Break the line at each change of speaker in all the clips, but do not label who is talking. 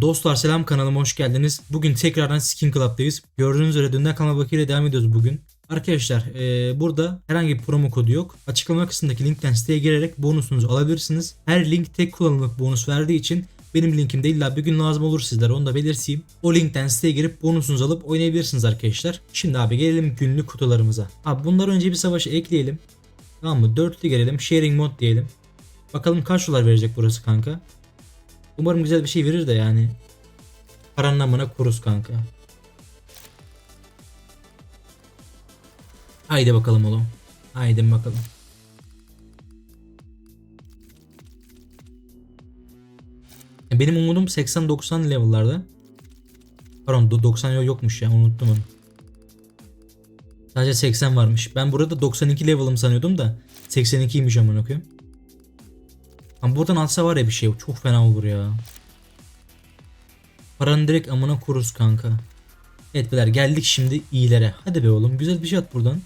Dostlar selam kanalıma hoş geldiniz. Bugün tekrardan Skin Club'dayız. Gördüğünüz üzere dünden kalma bakıyla devam ediyoruz bugün. Arkadaşlar eee, burada herhangi bir promo kodu yok. Açıklama kısmındaki linkten siteye girerek bonusunuzu alabilirsiniz. Her link tek kullanımlık bonus verdiği için benim linkimde illa bir gün lazım olur sizlere onu da belirteyim. O linkten siteye girip bonusunuzu alıp oynayabilirsiniz arkadaşlar. Şimdi abi gelelim günlük kutularımıza. Abi bundan önce bir savaşı ekleyelim. Tamam mı? Dörtlü gelelim. Sharing mod diyelim. Bakalım kaç dolar verecek burası kanka. Umarım güzel bir şey verir de yani. Paranın amına kuruz kanka. Haydi bakalım oğlum. Haydi bakalım. Benim umudum 80-90 level'larda. Pardon do- 90 yo- yokmuş ya unuttum onu. Sadece 80 varmış. Ben burada 92 level'ım sanıyordum da 82'ymiş amına koyayım. Ama buradan alsa var ya bir şey çok fena olur ya. Paranı direkt amına kuruz kanka. Evet beyler geldik şimdi iyilere. Hadi be oğlum güzel bir şey at buradan.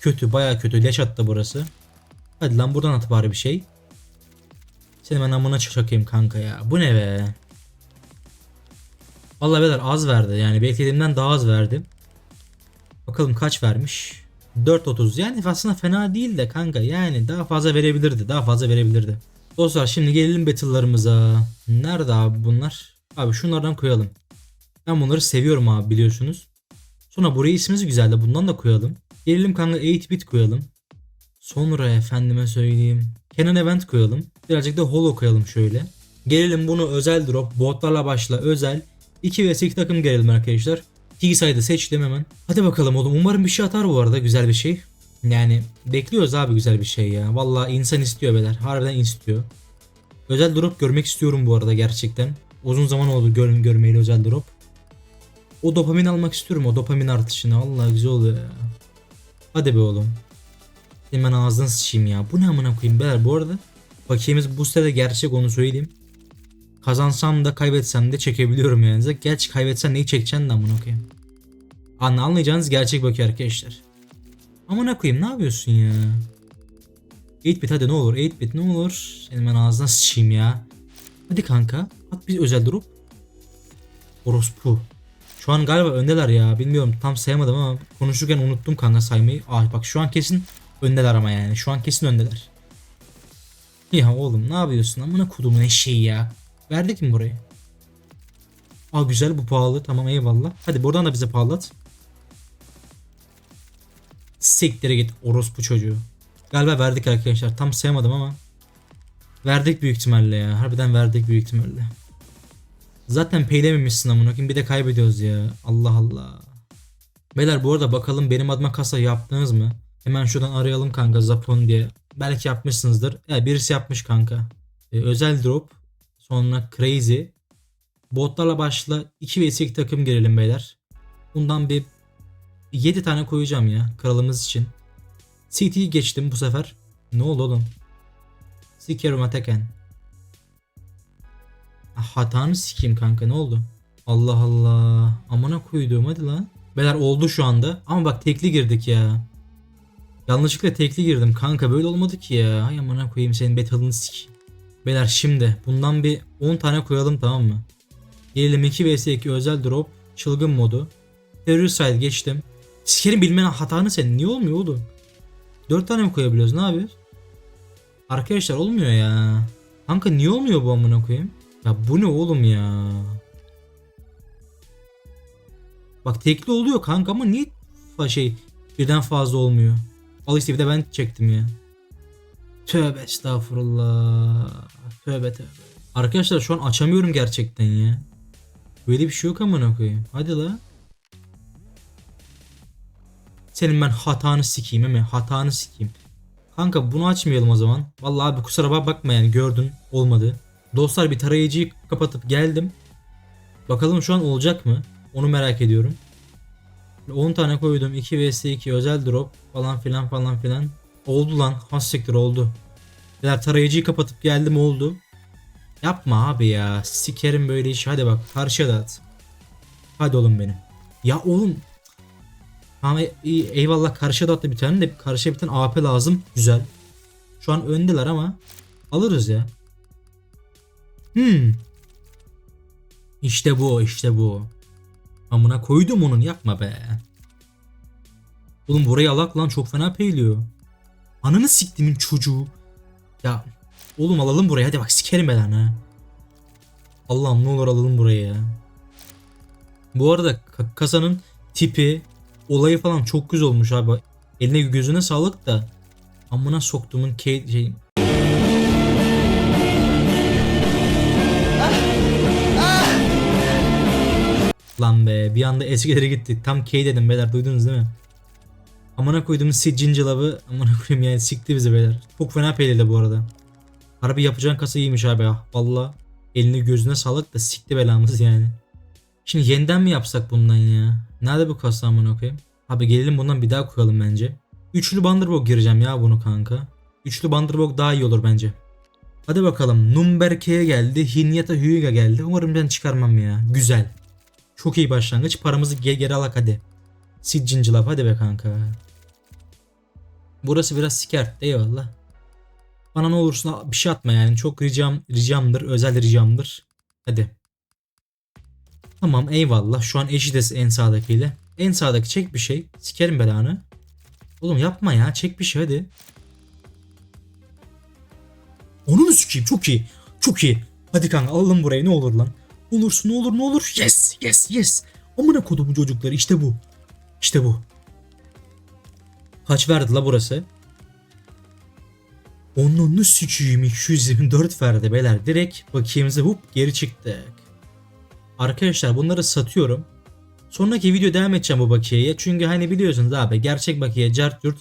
Kötü baya kötü leş attı burası. Hadi lan buradan at bari bir şey. Seni ben amına çakayım kanka ya. Bu ne be? Vallahi beyler az verdi yani beklediğimden daha az verdi. Bakalım kaç vermiş. 4.30 yani aslında fena değil de kanka yani daha fazla verebilirdi daha fazla verebilirdi. Dostlar şimdi gelelim battle'larımıza. Nerede abi bunlar? Abi şunlardan koyalım. Ben bunları seviyorum abi biliyorsunuz. Sonra buraya ismimiz güzel de bundan da koyalım. Gelelim kanka 8-bit koyalım. Sonra efendime söyleyeyim. Canon Event koyalım. Birazcık da Holo koyalım şöyle. Gelelim bunu özel drop. Botlarla başla özel. 2 vs 2 takım gelelim arkadaşlar. T-side'ı seçtim hemen. Hadi bakalım oğlum. Umarım bir şey atar bu arada. Güzel bir şey. Yani bekliyoruz abi güzel bir şey ya. Vallahi insan istiyor beyler. Harbiden istiyor. Özel drop görmek istiyorum bu arada gerçekten. Uzun zaman oldu gör görmeyeli özel drop. O dopamin almak istiyorum. O dopamin artışını. Allah güzel oluyor ya. Hadi be oğlum. Hemen ağzına sıçayım ya. Bu ne amına koyayım beyler bu arada. Bakiyemiz bu sitede gerçek onu söyleyeyim. Kazansam da kaybetsem de çekebiliyorum yani. Gerçi kaybetsen neyi çekeceksin de amına koyayım. Anla anlayacağınız gerçek bakıyor arkadaşlar. Amına koyayım ne yapıyorsun ya? 8-bit hadi ne olur 8-bit ne olur. Senin ben ağzına sıçayım ya. Hadi kanka at bir özel durup. Orospu. Şu an galiba öndeler ya bilmiyorum tam sayamadım ama konuşurken unuttum kanka saymayı. Ah bak şu an kesin öndeler ama yani şu an kesin öndeler. Ya oğlum ne yapıyorsun amına kodumun eşeği ya. Verdik mi burayı? Aa güzel bu pahalı tamam eyvallah. Hadi buradan da bize pahalat. Siktir git orospu çocuğu. Galiba verdik arkadaşlar. Tam sayamadım ama. Verdik büyük ihtimalle ya. Harbiden verdik büyük ihtimalle. Zaten peylememişsin amına koyayım bir de kaybediyoruz ya. Allah Allah. Beyler bu arada bakalım benim adıma kasa yaptınız mı? Hemen şuradan arayalım kanka Zapon diye. Belki yapmışsınızdır. Ya birisi yapmış kanka. Ee, özel drop. Sonra crazy. Botlarla başla 2 vs 2 takım girelim beyler. Bundan bir 7 tane koyacağım ya kralımız için. CT'yi geçtim bu sefer. Ne oldu oğlum? Sikerim Ateken. Ah, Hatanı sikeyim kanka ne oldu? Allah Allah. Amına koyduğum hadi lan. Beyler oldu şu anda. Ama bak tekli girdik ya. Yanlışlıkla tekli girdim kanka böyle olmadı ki ya. Hay amına koyayım senin betalını sik. Beyler şimdi bundan bir 10 tane koyalım tamam mı? Gelelim 2 vs 2 özel drop. Çılgın modu. Terroricide geçtim. Sikerim bilmenin hatanı senin. Niye olmuyor oğlum? 4 tane mi koyabiliyoruz? Ne yapıyoruz? Arkadaşlar olmuyor ya. Kanka niye olmuyor bu amına koyayım? Ya bu ne oğlum ya? Bak tekli oluyor kanka ama niye şey birden fazla olmuyor? Al işte bir de ben çektim ya. Tövbe estağfurullah. Tövbe tövbe. Arkadaşlar şu an açamıyorum gerçekten ya. Böyle bir şey yok amına koyayım. Hadi la. Senin ben hatanı sikeyim mi? Hatanı sikeyim. Kanka bunu açmayalım o zaman. Vallahi abi kusura bakma yani gördün olmadı. Dostlar bir tarayıcıyı kapatıp geldim. Bakalım şu an olacak mı? Onu merak ediyorum. 10 tane koydum. 2 vs 2 özel drop falan filan falan filan. Oldu lan. Hassiktir oldu. Beyler tarayıcıyı kapatıp geldim oldu. Yapma abi ya. Sikerim böyle işi. Hadi bak karşıya da at. Hadi oğlum benim. Ya oğlum. Ama iyi, eyvallah karşıya da attı bir tane de karşıya bir tane AP lazım. Güzel. Şu an öndeler ama alırız ya. Hmm. İşte bu işte bu. Amına koydum onun yapma be. Oğlum burayı alak lan çok fena peyliyor. Ananı siktimin çocuğu. Ya oğlum alalım burayı hadi bak sikerim ben ha. Allah'ım ne olur alalım burayı ya. Bu arada ka- kasanın tipi, olayı falan çok güzel olmuş abi. Eline gözüne sağlık da. Amına soktuğumun ke şey... Lan be bir anda eskilere gittik. Tam K dedim beyler duydunuz değil mi? Amına koyduğumuz Sid Cincilab'ı amına koyayım yani sikti bizi beyler. Çok fena peyledi bu arada. Harbi yapacağın kasa iyiymiş abi ya. Valla eline gözüne sağlık da sikti belamız yani. Şimdi yeniden mi yapsak bundan ya? Nerede bu kasa amına koyayım? Abi gelelim bundan bir daha koyalım bence. Üçlü Banderbog gireceğim ya bunu kanka. Üçlü Banderbog daha iyi olur bence. Hadi bakalım. Numberke'ye geldi. Hinyata Hyuga geldi. Umarım ben çıkarmam ya. Güzel. Çok iyi başlangıç. Paramızı ge- geri alak hadi. Sid Cincilab hadi be kanka. Burası biraz siker. Eyvallah. Bana ne olursun bir şey atma yani. Çok ricam ricamdır. Özel ricamdır. Hadi. Tamam eyvallah. Şu an eşitiz en sağdakiyle. En sağdaki çek bir şey. Sikerim belanı. Oğlum yapma ya. Çek bir şey hadi. Onu mu sikeyim? Çok iyi. Çok iyi. Hadi kanka alalım burayı ne olur lan. Olursun ne olur ne olur. Yes yes yes. Amına kodumu çocukları işte bu. İşte bu. Kaç verdi la burası? Onunu sikiyim 224 verdi beyler. Direkt bakiyemize hop geri çıktık. Arkadaşlar bunları satıyorum. Sonraki video devam edeceğim bu bakiyeye. Çünkü hani biliyorsunuz abi gerçek bakiye cart yurt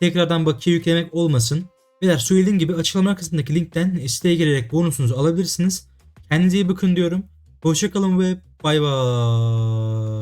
tekrardan bakiye yüklemek olmasın. Beyler söylediğim gibi açıklama kısmındaki linkten siteye girerek bonusunuzu alabilirsiniz. Kendinize iyi bakın diyorum. Hoşçakalın ve bay bay.